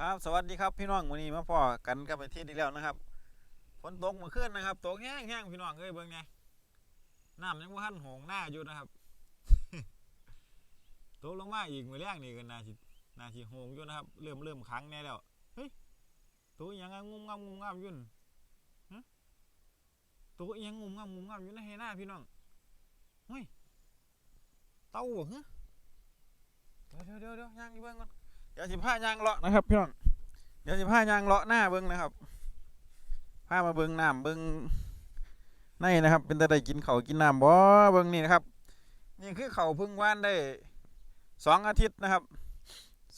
ครับ สวัสดีครับพี่น้องวันนี้มาพ่อกันกับไปที่อีกแล้วนะครับฝนตกเมื่อคืนนะครับตกแห้งแห้งๆพี่น้องเอ้ยเบิ่งไงน้ำยังบ่ทันหงหน้าอยู่นะครับตกลงมาอีกมือแรงนี่ก็น่าสินาสิหงอยู่นะครับ เริ่มเริ่มขังแน่แล้วเฮ้ยตัวยังอะงุมงำงุมงำอยู่นตัวยังงุมงำงุมงำอยู่ในหน้าพี่น้องเฮ้ยเต่าเหรอเดี๋ยวเดี๋ยวเดี๋ยวเดี๋ยวย่างอีกเบิ่งก่อน เดี๋ยวสิผ้ายางเลาะนะครับพี่น้องเดี๋ยวสิผ้ายางเลาะหน้าเบิ้งนะครับผ้ามาเบิ้งน้ำเบิ้งในนะครับ เป็นตะได้กินเขากินน้ำบ่เบิ้งนี่นะครับ นี่คือเขาพึ่งว่านได้สองอาทิตย์นะครับ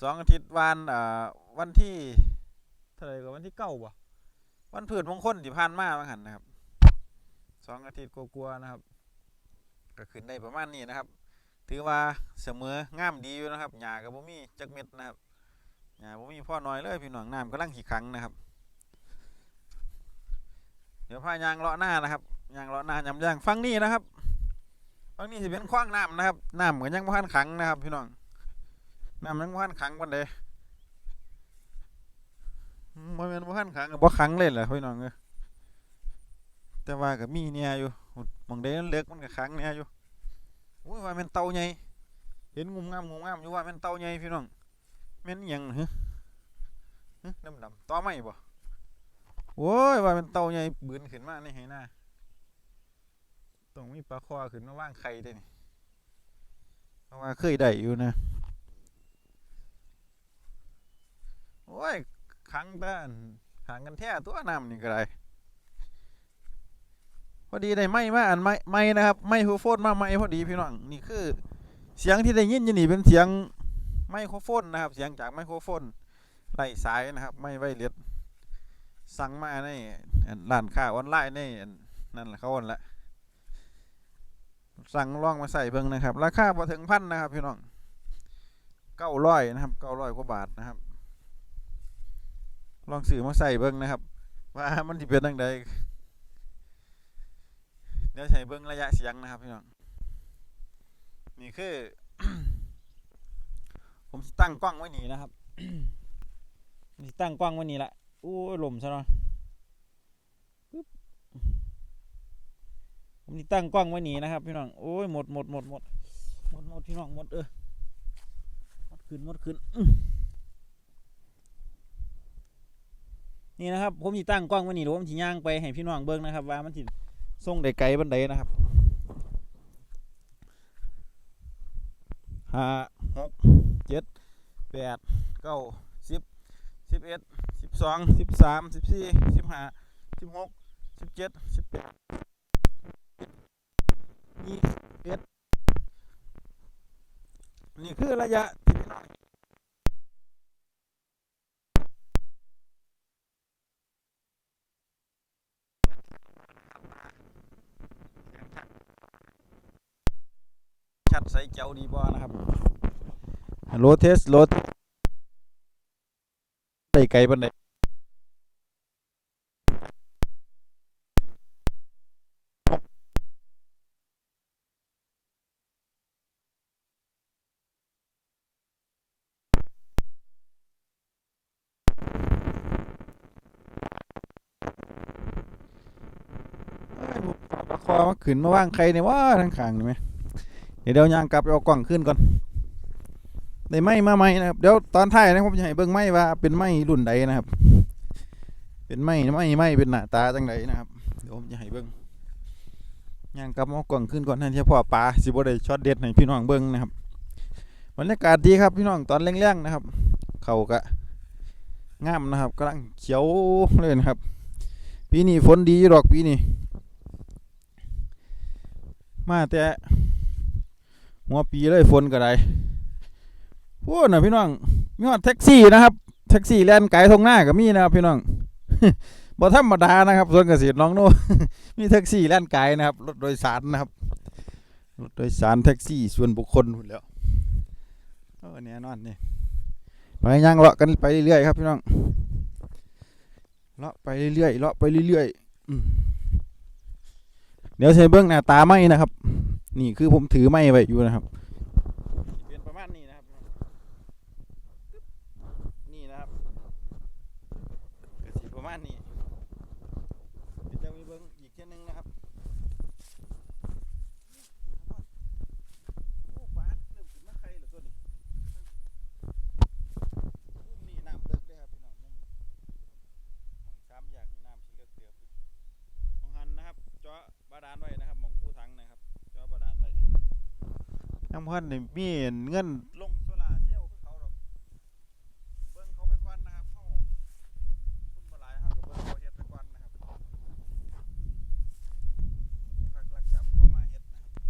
สองอาทิตย์วานอ่าวันที่เท่าไร่ก็วันที่เก้าบ่วันพืชมงคลที่ผ่านมาบางหันนะครับสองอาทิตย์กลัวๆนะครับ ก็ขึ้นได้ประมาณนี้นะครับ ถือว่าเสมองามดีอยู่นะครับหญ้ากับบ่มีจักเม็ดนะครับ หญ้าบ่มีพ่อน้อยเลยพี่น้องน้ำกำลังขี้ขังนะครับ เดี๋ยวพายางเลาะหน้านะครับยางเลาะหน้ายำย่างฟังนี่นะครับฟังนี่สิเป็นขว้างน้ำนะครับน้ำเหมือนยังบ่ทันขังนะครับ พี่น้องน้ำยังบ่ทันขังปานใดอืมบ่แม่นบ่ทันขังก็บ่ขังเลยแหละพี่น้องเอ้ยแต่ว่าก็มีเนี่ยอยู่มองใดมันเลิกมันก็ขังเนี่ยอยู่ว่ามันเต่าใหญ่เห็นงุมงามงุมงามอยู่ว่าแมันเต่าใหญ่พี่น้อง แม่นอิหยังฮะฮะดำดำๆต่อไม่บ่โอ้ยว่าแมันเต่าใหญ่บืนขึ้นมาในไหหน้าต้องมีปลาคอขึ้นมาว่างไข่ได้นี่เพราะว่าเคยได้อยู่นะโอ้ยขังบ้านขังกันแท้ตัวน้ำนี่ก็ได้พอดีได้ไม้มาอันไม้ไม้นะครับ ไมโครโฟนมาไม้พอดีพี่น้องนี่คือ เสียงที่ได้ยินอยู่นี่เป็นเสียง ไมโครโฟนนะครับ เสียงจากไมโครโฟนไล่สายนะครับ ไม่ไวเลสสั่งมาในร้านค้าออนไลน์ในนนั่นแหละเขาอันละสั่งลองมาใส่เบิ่งนะครับ ราคาพอถึงพันนะครับพี่น้องเก้าร้อยนะครับเก้าร้อยกว่าบาทนะครับ ลองซื้อมาใส่เบิ่งนะครับ ว่ามันจะเป็นยังไงเดี๋ยวใช้เบิ้งระยะเสียงนะครับพี่น้องนี่คือ ผมสิตั้งกล้องไว้นี่นะครับสิตั้งกล้องไว้นี่แหละอู้ยลมซะเนาะปึ๊บผมสิตั้งกล้องไว้นี่นะครับ พี่น้องโอ้ยหมดหมดหมดหมดหมดหมดพี่น้องหมดเออหมดขึ้นหมดขึ้นนี่นะครับ ผมสิตั้งกล้องไว้นี่หรือผมสิย่างไปให้พี่น้องเบิ้งนะครับ ว่ามันสิส่งได้ไกลบันไดนะครับห้า เจ็ดแปดเก้าสิบสิบเอ็ดสิบสองสิบสามสิบสี่สิบห้าสิบหกสิบเจ็ดสิบแปดยี่สิบเอ็ดนี่คือระยะที่พี่น้องชัดใส่เจ้าดีบ่นะครับ โลเทสโลได้ไกลบันไดเอ้ยผมฝากคอมาขึ้นมาว่างใครเนี่ยว่าทางข้างนี่ไหมเดี๋ยวเดี๋ยวยางกลับไปเอากล่องขึ้นก่อน ได้ไม้มาไหมนะครับเดี๋ยวตอนท้ายนะผมจะให้เบิ่งไม้ว่าเป็นไม้รุ่นใดนะครับ เป็นไม้ไม้ไม้เป็นหน้าตาจังไดนะครับเดี๋ยวผมจะให้เบิ่งยางกับมอกล่องขึ้นก่อนให้เฉพาะปลาสิบ่ได้ช็อตเด็ดให้พี่น้องเบิ่งนะครับบรรยากาศดีครับพี่น้องตอนแรงๆนะครับ เขากะงามนะครับกำลังเขียวเลยนะครับ ปีนี้ฝนดีอยู่ดอกปีนี้มาแต่หัวปีเลยฝนก็ได้ พูดนะพี่น้องมีฮอดแท็กซี่นะครับ แท็กซี่แล่นไกลทงหน้าก็มีนะครับพี่น้องบ่ธรรมดานะครับส่วนเกษตรน้องโนมีแท็กซี่แล่นไกลนะครับรถโดยสารนะครับรถโดยสารแท็กซี่ส่วนบุคคลพุ่นแล้วเออเนี่ยนอนนี่ไปย่างเลาะกันไปเรื่อยๆครับพี่น้องเลาะไปเรื่อยๆเลาะไปเรื่อยๆเดี๋ยวใช้เบื้องหน้าตาไม่นะครับ นี่คือผมถือไม้ไว้อยู่นะครับ มาณนี้เดี๋ยวจะมีเบิ้งอีกเที่ยหนึงนะครับโอ้ปลาเริ่มขึ้นมาไข่แล้วตัวนี้มุมนี่น้ำเลิกเด้ครับพี่น้องมุมนี้หมองซ้ำอย่างนี้น้ำสิเลิกเดือบอยู่มองหันนะครับเจาะบาดาลไว้นะครับหมองคู่ทั้งนะครับเจาะบาดาลไว้ยังพันนี่มีเงินลงโซลาร์เซลล์คือเขาดอกเบิ่งเขาไปก่อนนะครับเฮาทุนบ่หลายเฮาก็เบิ่งเขาเฮ็ดไปก่อนนะครับพักรักจำเขามาเฮ็ดนะครับ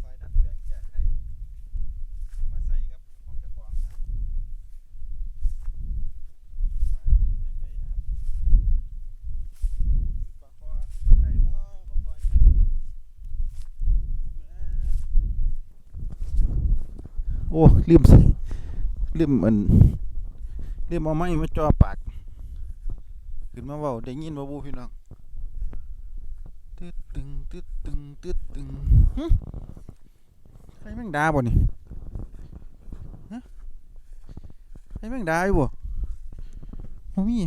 คอยดัดแปลงแก้ไขมาใส่กับของเจ้าของนะครับว่าสิเป็นจังไดนะครับปลาคอปลาไข่บ่ปลาคออยู่อยู่นะ โอ้ลืมลืมอันลืมเอาไม้มาจ่อปาก ขึ้นมาเว้าได้ยินบ่บูพี่น้องตึ๊ดตึงตึ๊ดตึงตึ๊ดตึงหึใครแม่งด่าบ่นี่ฮะใครแม่งด่าอยู่บ่บ่มี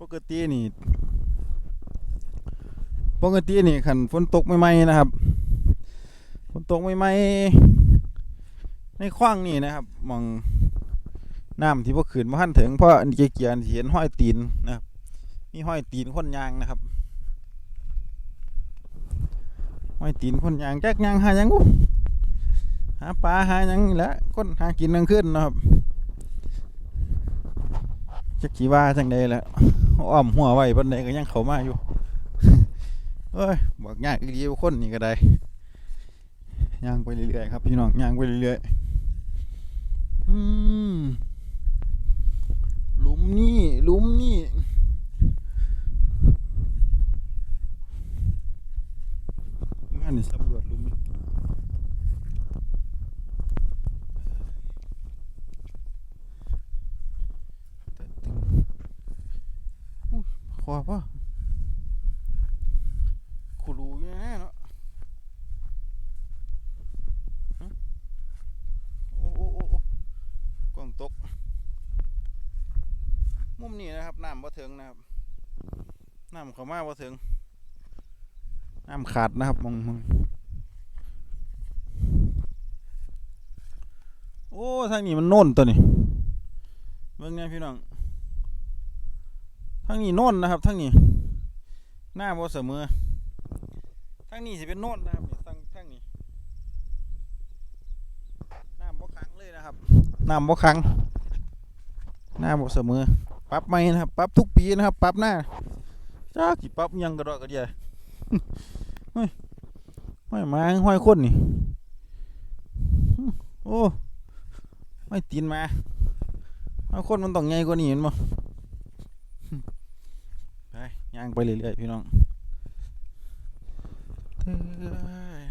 ปกตินี่ปกตินี่คันฝนตกใหม่ๆนะครับฝนตกใหม่ๆ ในคว้างนี่นะครับมองน้ำที่พวกขืนมาหันถึงเพราะอันเกียร์เห็นห้อยตีนนะครับมีห้อยตีนคนยางนะครับห้อยตีนคนยางแจ๊กยางหายังกูหาปลาหายังนี่แหละคนหากินกลางคืนนะครับจักขีว่าจังใดแหละอ้อมหัวไว้บันไดก็ยังเข้ามาอยู่เอ้ยบอกยากอีหลีคนนี่ก็ได้ย่างไปเรื่อยๆครับพี่น้องย่างไปเรื่อยๆ หลุมนี่หลุมนี่ มานี่สำรวจหลุมนี่แต่ตึงอุ๊ยขวาป่ะขูรูอยู่แน่เนาะ โอ้โอ้โอ้โอ้กล้อง ตก มุมนี้นะครับน้ำบ่ถึงนะครับน้ำเข้ามาบ่ถึงน้ำขาดนะครับมองมองโอ้ทางนี้มันโน่นตัวนี้เบิ่งไงพี่น้องทางนี้โน่นนะครับทางนี้หน้าบ่เสมอทางนี้สิเป็นโน่นนะครับนี่ทางทางนี้ น้ำบ่ขังเลย นะครับน้ำบ่ขังหน้ำบ่เสมอปรับใหม่นะครับปรับทุกปีนะครับปรับหน้าจ้ากี่ปรับยังกระดอกกระเดียเฮ้ยห้อยมาห้อยคนนี่โอ้ห้อยตีนมาห้อยคนมันต้องใหญ่กว่านี้เห็นบ่ไปย่างไปเรื่อยๆพี่น้องเอ้ย